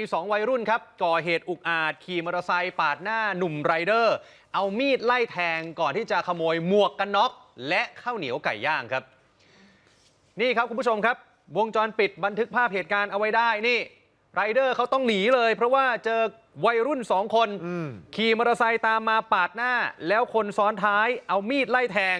มี2วัยรุ่นครับ ก่อเหตุอุกอาจขี่มอเตอร์ไซค์ปาดหน้าหนุ่มไรเดอร์ เอามีดไล่แทงก่อนที่จะขโมยหมวกกันน็อก และข้าวเหนียวไก่ย่างครับ นี่ครับคุณผู้ชมครับ วงจรปิดบันทึกภาพเหตุการณ์เอาไว้ได้นี่ไรเดอร์เขาต้องหนีเลย เพราะว่าเจอวัยรุ่น2คนขี่มอเตอร์ไซค์ตามมาปาดหน้า แล้วคนซ้อนท้ายเอามีดไล่แทง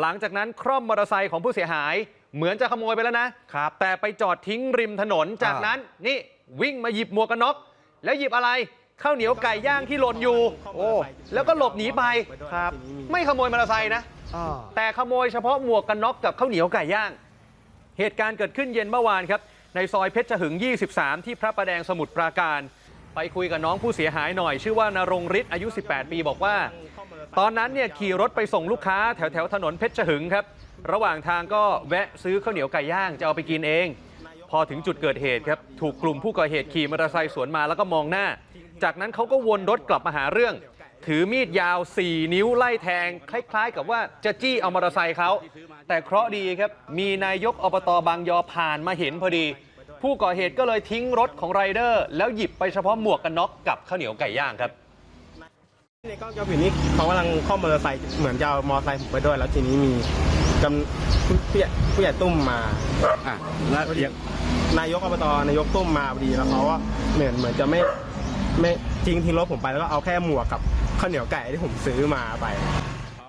หลังจากนั้นคร่อมมอเตอร์ไซค์ของผู้เสียหาย เหมือนจะขโมยไปแล้วนะครับแต่ไปจอดทิ้งริมถนนจากนั้นนี่ วิ่งมาหยิบหมวกกันน็อกแล้วหยิบอะไรข้าวเหนียวไก่ย่างที่หล่นอยู่ โอ้แล้วก็หลบหนีไปครับ ไม่ขโมยมอเตอร์ไซค์นะอ่าแต่ขโมยเฉพาะหมวกกันน็อกกับข้าวเหนียวไก่ย่าง เหตุการณ์เกิดขึ้นเย็นเมื่อวานครับ ในซอยเพชรหึง 23 ที่พระประแดงสมุทรปราการ ไปคุยกับน้องผู้เสียหายหน่อย ชื่อว่านรงฤทธิ์อายุ 18 ปีบอกว่า ตอนนั้นเนี่ยขี่รถไปส่งลูกค้าแถวแถวๆถนนเพชรหึงครับ ระหว่างทางก็แวะซื้อข้าวเหนียวไก่ย่างจะเอาไปกินเอง พอถึงจุดเกิดเหตุครับถูกกลุ่มผู้ก่อเหตุขี่มอเตอร์ไซค์สวนมาแล้วก็มองหน้า จากนั้นเขาก็วนรถกลับมาหาเรื่อง ถือมีดยาว 4 นิ้วไล่แทง คล้าย ๆ กับว่าจะจี้เอามอเตอร์ไซค์เขาแต่เคราะห์ดีครับมีนายกอบตบางยอผ่านมาเห็นพอดี ผู้ก่อเหตุก็เลยทิ้งรถของไรเดอร์ แล้วหยิบไปเฉพาะหมวกกันน็อกกับข้าวเหนียวไก่ย่างครับในกล้องจอผิดนี่เขากำลังข้อมมอเตอร์ไซค์เหมือนจะเอามอเตอร์ไซค์ผมไปด้วยแล้วทีนี้มี กำผู้ผู้ใหญ่ผู้ใหญ่ตุ้มมา อะแล้วยังนายกอบตนายกตุ้มมาพอดีแล้วเขาว่าเหมือนเหมือนจะไม่ไม่ทิ้งทิ้งรถผมไปแล้วก็เอาแค่หมวกกับข้าวเหนียวไก่ที่ผมซื้อมาไป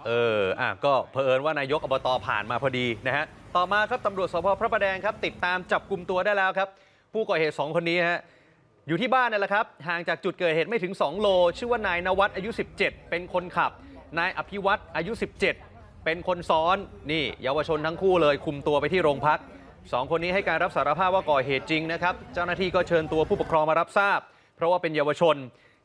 เออ อะ ก็เผอิญว่านายกอบตผ่านมาพอดีนะฮะ ต่อมาครับตำรวจสพพระประแดงครับ ติดตามจับกลุ่มตัวได้แล้วครับ ผู้ก่อเหตุ 2 คนนี้ฮะ อยู่ที่บ้านนั่นแหละครับ ห่างจากจุดเกิดเหตุไม่ถึง 2 โล ชื่อว่านายนวัดอายุ 17 เป็นคนขับ นายอภิวัตรอายุ 17 เป็นคนซ้อนนี่เยาวชนทั้งคู่เลยคุมตัวไปที่โรงพักสองคนนี้ให้การรับสารภาพว่าก่อเหตุจริงนะครับ เจ้าหน้าที่ก็เชิญตัวผู้ปกครองมารับทราบ เพราะว่าเป็นเยาวชน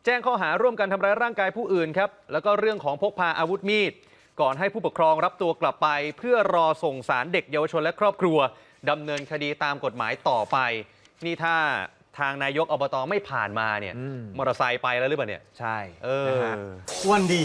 แจ้งข้อหาร่วมกันทำร้ายร่างกายผู้อื่นครับแล้วก็เรื่องของพกพาอาวุธมีด ก่อนให้ผู้ปกครองรับตัวกลับไป เพื่อรอส่งสารเด็กเยาวชนและครอบครัวดำเนินคดีตามกฎหมายต่อไป นี่ถ้าทางนายกอบตไม่ผ่านมาเนี่ยอืมมอเตอร์ไซค์ไปแล้วหรือเปล่าเนี่ยใช่เออนะฮะวันดี